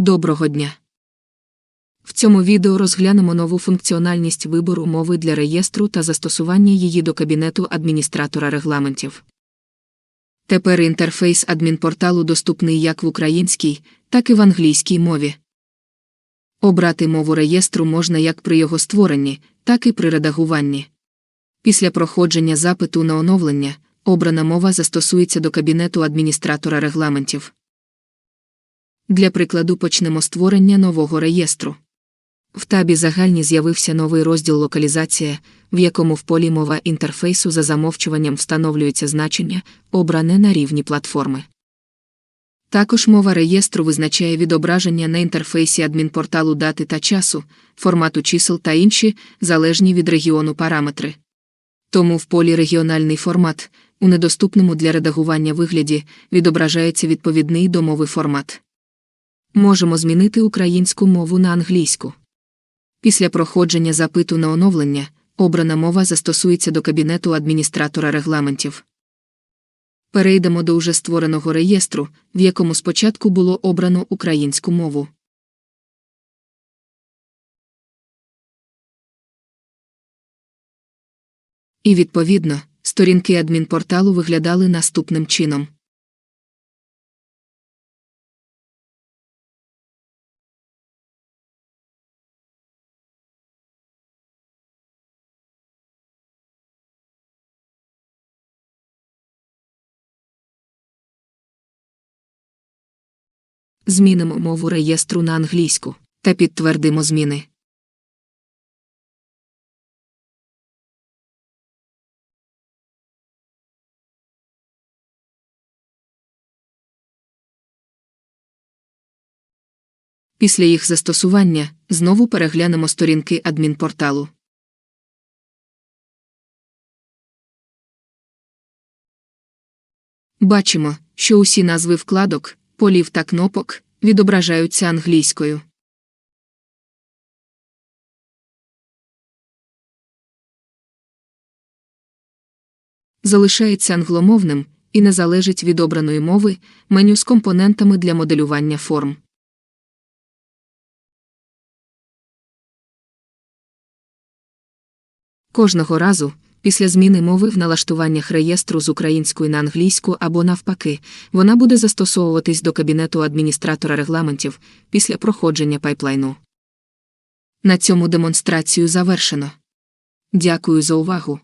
Доброго дня! В цьому відео розглянемо нову функціональність вибору мови для реєстру та застосування її до кабінету адміністратора регламентів. Тепер інтерфейс адмінпорталу доступний як в українській, так і в англійській мові. Обрати мову реєстру можна як при його створенні, так і при редагуванні. Після проходження запиту на оновлення обрана мова застосується до кабінету адміністратора регламентів. Для прикладу почнемо створення нового реєстру. В табі загальні з'явився новий розділ Локалізація, в якому в полі мова інтерфейсу за замовчуванням встановлюється значення, обране на рівні платформи. Також мова реєстру визначає відображення на інтерфейсі адмінпорталу дати та часу, формату чисел та інші, залежні від регіону параметри. Тому в полі регіональний формат, у недоступному для редагування вигляді, відображається відповідний до мови формат. Можемо змінити українську мову на англійську. Після проходження запиту на оновлення, обрана мова застосується до кабінету адміністратора регламентів. Перейдемо до уже створеного реєстру, в якому спочатку було обрано українську мову. І відповідно, сторінки адмінпорталу виглядали наступним чином. Змінимо мову реєстру на англійську та підтвердимо зміни. Після їх застосування знову переглянемо сторінки адмінпорталу. Бачимо, що усі назви вкладок, полів та кнопок відображаються англійською. Залишається англомовним і не залежить від обраної мови меню з компонентами для моделювання форм. Кожного разу, після зміни мови в налаштуваннях реєстру з української на англійську або навпаки, вона буде застосовуватись до кабінету адміністратора регламентів після проходження пайплайну. На цьому демонстрацію завершено. Дякую за увагу.